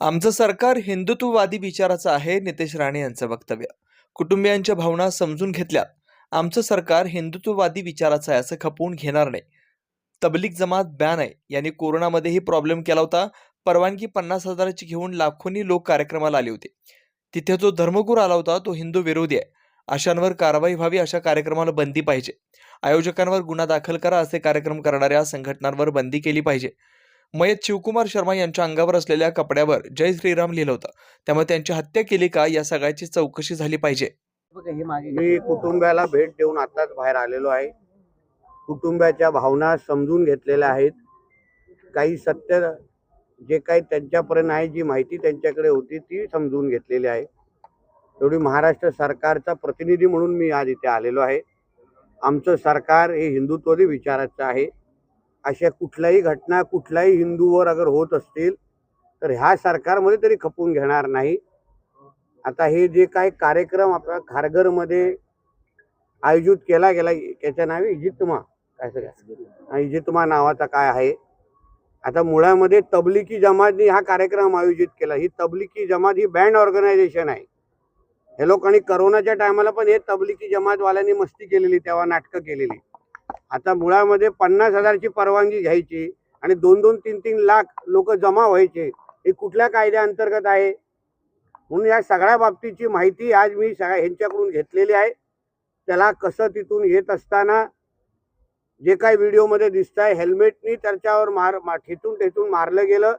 आमचं सरकार हिंदुत्ववादी विचाराचं आहे नितेश राणे यांचं वक्तव्य. कुटुंबियांच्या भावना समजून घेतल्यात आमचं सरकार हिंदुत्ववादी विचाराचं आहे असं खपवून घेणार नाही. तबलीग जमात बॅन आहे. यांनी कोरोनामध्येही प्रॉब्लेम केला होता. परवानगी पन्नास हजाराची घेऊन लाखोनी लोक कार्यक्रमाला आले होते. तिथे जो धर्मगुरू आला होता तो हिंदू विरोधी आहे. अशांवर कारवाई व्हावी अशा कार्यक्रमाला बंदी पाहिजे. आयोजकांवर गुन्हा दाखल करा असे कार्यक्रम करणाऱ्या संघटनांवर बंदी केली पाहिजे. मयत शिवकुमार शर्मा यांच्या अंगावर असलेल्या कपड्यावर जय श्रीराम लिहिलं होतं. त्यामुळे त्यांची हत्या केली का या सगळ्याची चौकशी झाली पाहिजे. बघा हे मागे मी कुटुंबाला भेट देऊन आताच बाहेर आलेलो आहे. कुटुंबाच्या भावना समजून घेतलेल्या आहेत. काही सत्य जे काही त्यांच्यापर्यंत आहे जी माहिती त्यांच्याकडे होती ती समजून घेतलेली आहे. एवढी महाराष्ट्र सरकारचा प्रतिनिधी म्हणून मी आज इथे आलेलो आहे. आमचं सरकार हे हिंदुत्वदी विचाराचं आहे. अशा कुठल्याही घटना कुठल्याही हिंदूवर अगर होत असतील तर ह्या सरकारमध्ये तरी खपून घेणार नाही. आता हे जे काही कार्यक्रम आपल्या खारघरमध्ये आयोजित केला गेला याच्या नावे इजितमा काय सगळ्या? इजितमा नावाचा काय आहे? आता मुळामध्ये तबलिकी जमातनी हा कार्यक्रम आयोजित केला. ही तबलिकी जमात ही बँड ऑर्गनायझेशन आहे. हे लोकांनी करोनाच्या टायमाला पण हे तबलिकी जमातवाल्यांनी मस्ती केलेली तेव्हा नाटकं केलेली. आता मुळामध्ये पन्नास हजारची परवानगी घ्यायची आणि दोन दोन तीन तीन लाख लोक जमा व्हायचे हे कुठल्या कायद्याअंतर्गत आहे? म्हणून या सगळ्या बाबतीची माहिती आज मी सगळ्या ह्यांच्याकडून घेतलेली आहे. त्याला कसं तिथून येत असताना जे काही व्हिडिओमध्ये दिसत आहे हेल्मेटनी त्याच्यावर मार मा ठेचून ठेचून मारलं गेलं.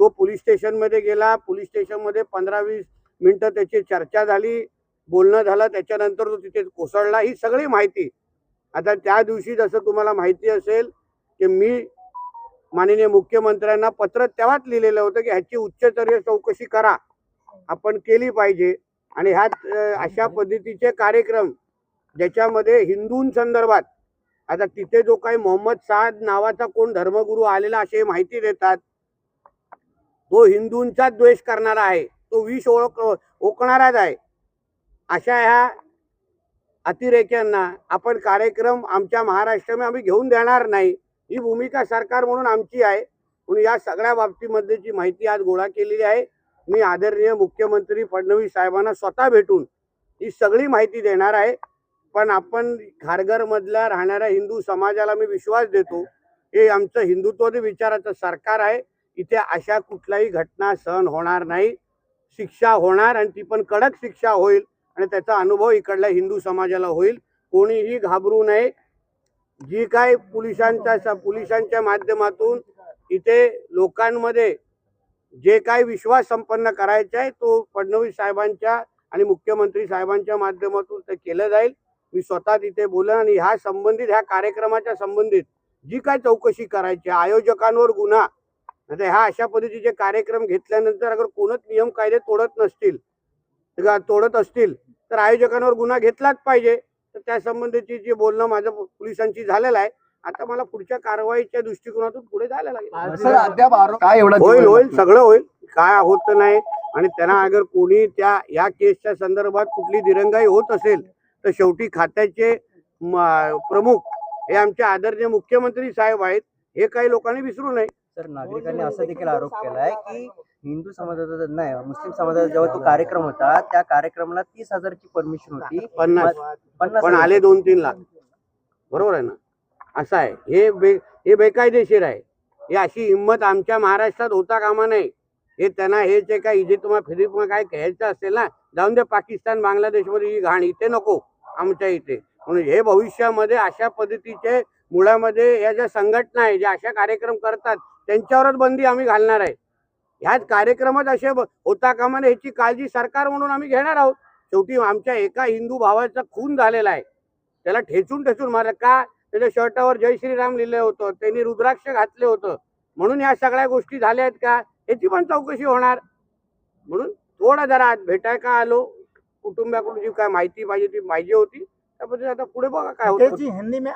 तो पोलीस स्टेशनमध्ये गेला. पोलीस स्टेशनमध्ये पंधरा वीस मिनटं त्याची चर्चा झाली. बोलणं झालं. त्याच्यानंतर तो तिथे कोसळला. ही सगळी माहिती आता त्या दिवशी जसं तुम्हाला माहिती असेल की मी माननीय मुख्यमंत्र्यांना पत्र तेव्हाच लिहिलेलं होतं की ह्याची उच्चस्तरीय चौकशी करा. आपण केली पाहिजे. आणि ह्यात अशा पद्धतीचे कार्यक्रम ज्याच्यामध्ये हिंदूंसंदर्भात आता तिथे जो काही मोहम्मद साद नावाचा कोण धर्मगुरू आलेला असे माहिती देतात तो हिंदूंचा द्वेष करणारा आहे. तो विष ओळख ओकणाराच आहे. अशा ह्या अतिरेक्यांना आपण कार्यक्रम आमच्या महाराष्ट्रामध्ये आम्ही घेऊन देणार नाही. ही भूमिका सरकार म्हणून आमची आहे. म्हणून या सगळ्या बाबतीमध्ये जी माहिती आज गोळा केलेली आहे मी आदरणीय मुख्यमंत्री फडणवीस साहेबांना स्वतः भेटून ही सगळी माहिती देणार आहे. पण आपण खारघरमधल्या राहणाऱ्या हिंदू समाजाला मी विश्वास देतो हे आमचं हिंदुत्ववादी विचाराचं सरकार आहे. इथे अशा कुठल्याही घटना सहन होणार नाही. शिक्षा होणार आणि ती पण कडक शिक्षा होईल. आणि त्याचा अनुभव इकडल्या हिंदू समाजाला होईल. कोणीही घाबरू नये. जी काय पोलिसांच्या पोलिसांच्या माध्यमातून इथे लोकांमध्ये जे काय विश्वास संपन्न करायचा आहे तो फडणवीस साहेबांच्या आणि मुख्यमंत्री साहेबांच्या माध्यमातून ते केलं जाईल. मी स्वतः तिथे बोलन आणि ह्या संबंधित ह्या कार्यक्रमाच्या संबंधित जी काय चौकशी करायची आहे, आयोजकांवर गुन्हा आता ह्या अशा पद्धतीचे कार्यक्रम घेतल्यानंतर अगर कोणच नियम कायदे तोडत नसतील तोडत असतील तर आयोजकांवर गुन्हा घेतलाच पाहिजे. तर त्या संबंधीची जे बोलणं माझं पोलिसांची झालेलं आहे आता मला पुढच्या कारवाईच्या दृष्टिकोनातून पुढे जायला लागेल. सर अद्याप आरोप काय एवढा होईल होईल सगळं होईल. काय होत नाही आणि त्यांना अगर कोणी त्या या केसच्या संदर्भात कुठली दिरंगाई होत असेल तर शेवटी खात्याचे प्रमुख हे आमचे आदरणीय मुख्यमंत्री साहेब आहेत हे काही लोकांनी विसरू नये. तर नागरिकांनी असा देखील आरोप केलाय की हिंदू समाजाचा नाही मुस्लिम समाजाचा जेव्हा तो कार्यक्रम होता त्या कार्यक्रमाला तीस हजारची परमिशन होती. पन्नास. पन्नास पण. आले दोन तीन लाख. बरोबर आहे ना? असं आहे. हे बे हे बेकायदेशीर आहे. हे अशी हिंमत आमच्या महाराष्ट्रात होता कामा नाही हे त्यांना हे जे काही इथे तुम्हाला फिरिप काय घ्यायचं असेल ना जाऊन दे पाकिस्तान बांगलादेशमध्ये ही घाण इथे नको आमच्या इथे. म्हणून हे भविष्यामध्ये अशा पद्धतीचे मुळामध्ये या ज्या संघटना आहे ज्या अशा कार्यक्रम करतात त्यांच्यावरच बंदी आम्ही घालणार आहे. ह्याच कार्यक्रमात असे होता कामा ह्याची काळजी सरकार म्हणून आम्ही घेणार आहोत. शेवटी आमच्या एका हिंदू भावाचा खून झालेला आहे. त्याला ठेचून ठेचून मारलं. का? त्याच्या शर्टावर जय श्रीराम लिहिलं होतं. त्यांनी रुद्राक्ष घातले होतं. म्हणून या सगळ्या गोष्टी झाल्या आहेत का? याची पण चौकशी होणार. म्हणून थोडा जरा आज भेटाय का आलो? कुटुंबाकडून जी काय माहिती पाहिजे ती पाहिजे होती. त्या आता पुढे बघा काय होतं. हिंदी में